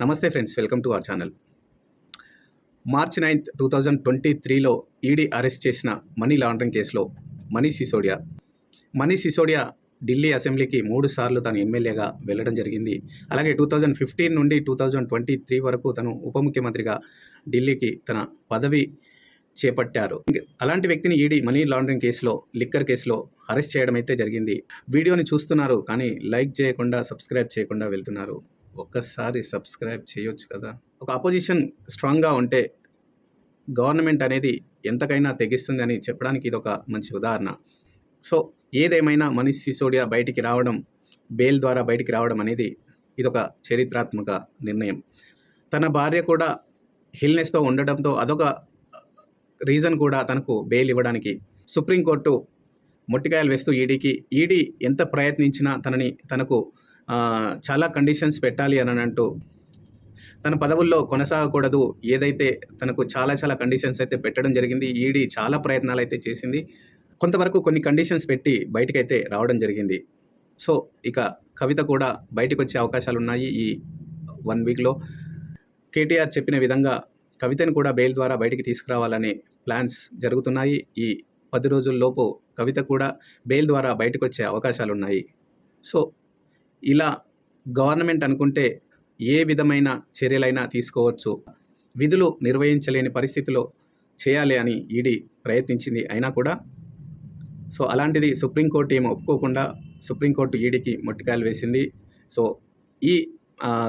నమస్తే friends welcome to our channel. March ninth two thousand twenty త్రీలో ED arrest చేసిన money laundering కేసులో మనీష్ సిసోడియా. మనీష్ సిసోడియా ఢిల్లీ అసెంబ్లీకి మూడు సార్లు తను ఎమ్మెల్యేగా వెళ్ళడం జరిగింది. అలాగే టూ థౌజండ్ ఫిఫ్టీన్ నుండి టూ థౌజండ్ ట్వంటీ త్రీ వరకు తను ఉప ముఖ్యమంత్రిగా ఢిల్లీకి తన పదవి చేపట్టారు. అలాంటి వ్యక్తిని ఈడీ మనీ లాండరింగ్ కేసులో లిక్కర్ కేసులో అరెస్ట్ చేయడం అయితే జరిగింది. వీడియోని చూస్తున్నారు కానీ లైక్ చేయకుండా సబ్స్క్రైబ్ చేయకుండా వెళ్తున్నారు. ఒక్కసారి సబ్స్క్రైబ్ చేయొచ్చు కదా. ఒక అపోజిషన్ స్ట్రాంగ్గా ఉంటే గవర్నమెంట్ అనేది ఎంతకైనా తెగిస్తుంది అని చెప్పడానికి ఇది ఒక మంచి ఉదాహరణ. సో ఏదేమైనా మనీష్ సిసోడియా బయటికి రావడం బెయిల్ ద్వారా బయటికి రావడం అనేది ఇదొక చరిత్రాత్మక నిర్ణయం. తన భార్య కూడా హిల్నెస్తో ఉండడంతో అదొక రీజన్ కూడా తనకు బెయిల్ ఇవ్వడానికి. సుప్రీంకోర్టు మొట్టికాయలు వేస్తూ ఈడీకి ఈడీ ఎంత ప్రయత్నించినా తనని తనకు చాలా కండిషన్స్ పెట్టాలి అని అంటూ తన పదవుల్లో కొనసాగకూడదు. ఏదైతే తనకు చాలా చాలా కండిషన్స్ అయితే పెట్టడం జరిగింది ఈడీ చాలా ప్రయత్నాలు అయితే చేసింది. కొంతవరకు కొన్ని కండిషన్స్ పెట్టి బయటకైతే రావడం జరిగింది. సో ఇక కవిత కూడా బయటకు వచ్చే అవకాశాలు ఉన్నాయి ఈ వన్ వీక్లో. కేటీఆర్ చెప్పిన విధంగా కవితను కూడా బెయిల్ ద్వారా బయటికి తీసుకురావాలనే ప్లాన్స్ జరుగుతున్నాయి. ఈ పది రోజుల్లోపు కవిత కూడా బెయిల్ ద్వారా బయటకు వచ్చే అవకాశాలు ఉన్నాయి సో ఇలా గవర్నమెంట్ అనుకుంటే ఏ విధమైన చర్యలైనా తీసుకోవచ్చు. విధులు నిర్వహించలేని పరిస్థితిలో చేయాలి అని ఈడీ ప్రయత్నించింది అయినా కూడా. సో అలాంటిది సుప్రీంకోర్టు ఏమో ఒప్పుకోకుండా సుప్రీంకోర్టు ఈడీకి మొట్టికాయలు వేసింది. సో ఈ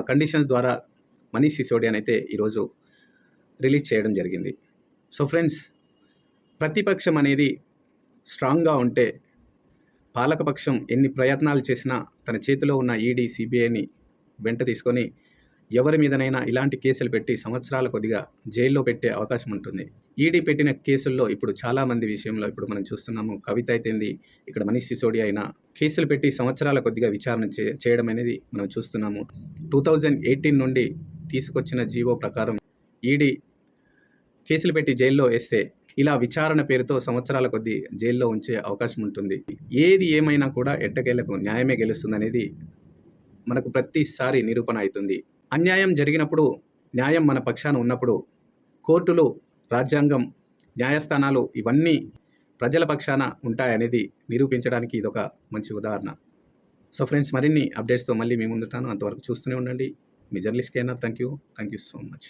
కండిషన్స్ ద్వారా మనీష్ సిసోడియాని అయితే ఈరోజు రిలీజ్ చేయడం జరిగింది. సో ఫ్రెండ్స్ ప్రతిపక్షం అనేది స్ట్రాంగ్గా ఉంటే పాలకపక్షం ఎన్ని ప్రయత్నాలు చేసినా తన చేతిలో ఉన్న ఈడీ సిబిఐని వెంట తీసుకొని ఎవరి మీదనైనా ఇలాంటి కేసులు పెట్టి సంవత్సరాల కొద్దిగా జైల్లో పెట్టే అవకాశం ఉంటుంది. ఈడీ పెట్టిన కేసుల్లో ఇప్పుడు చాలామంది విషయంలో ఇప్పుడు మనం చూస్తున్నాము. కవిత అయితేంది ఇక్కడ మనీష్ సిసోడియా అయినా కేసులు పెట్టి సంవత్సరాల కొద్దిగా విచారణ చే చేయడం అనేది మనం చూస్తున్నాము. టూ థౌజండ్ ఎయిటీన్ నుండి తీసుకొచ్చిన జీవో ప్రకారం ఈడీ కేసులు పెట్టి జైల్లో వేస్తే ఇలా విచారణ పేరుతో సంవత్సరాల కొద్దీ జైల్లో ఉంచే అవకాశం ఉంటుంది. ఏది ఏమైనా కూడా ఎట్టకేలకు న్యాయమే గెలుస్తుంది అనేది మనకు ప్రతిసారి నిరూపణ అవుతుంది. అన్యాయం జరిగినప్పుడు న్యాయం మన పక్షాన ఉన్నప్పుడు కోర్టులు రాజ్యాంగం న్యాయస్థానాలు ఇవన్నీ ప్రజల పక్షాన ఉంటాయనేది నిరూపించడానికి ఇదొక మంచి ఉదాహరణ. సో ఫ్రెండ్స్ మరిన్ని అప్డేట్స్తో మళ్ళీ మీ ముందుతాను అంతవరకు చూస్తూనే ఉండండి. మీ journalist కేనర్ thank you thank you so much.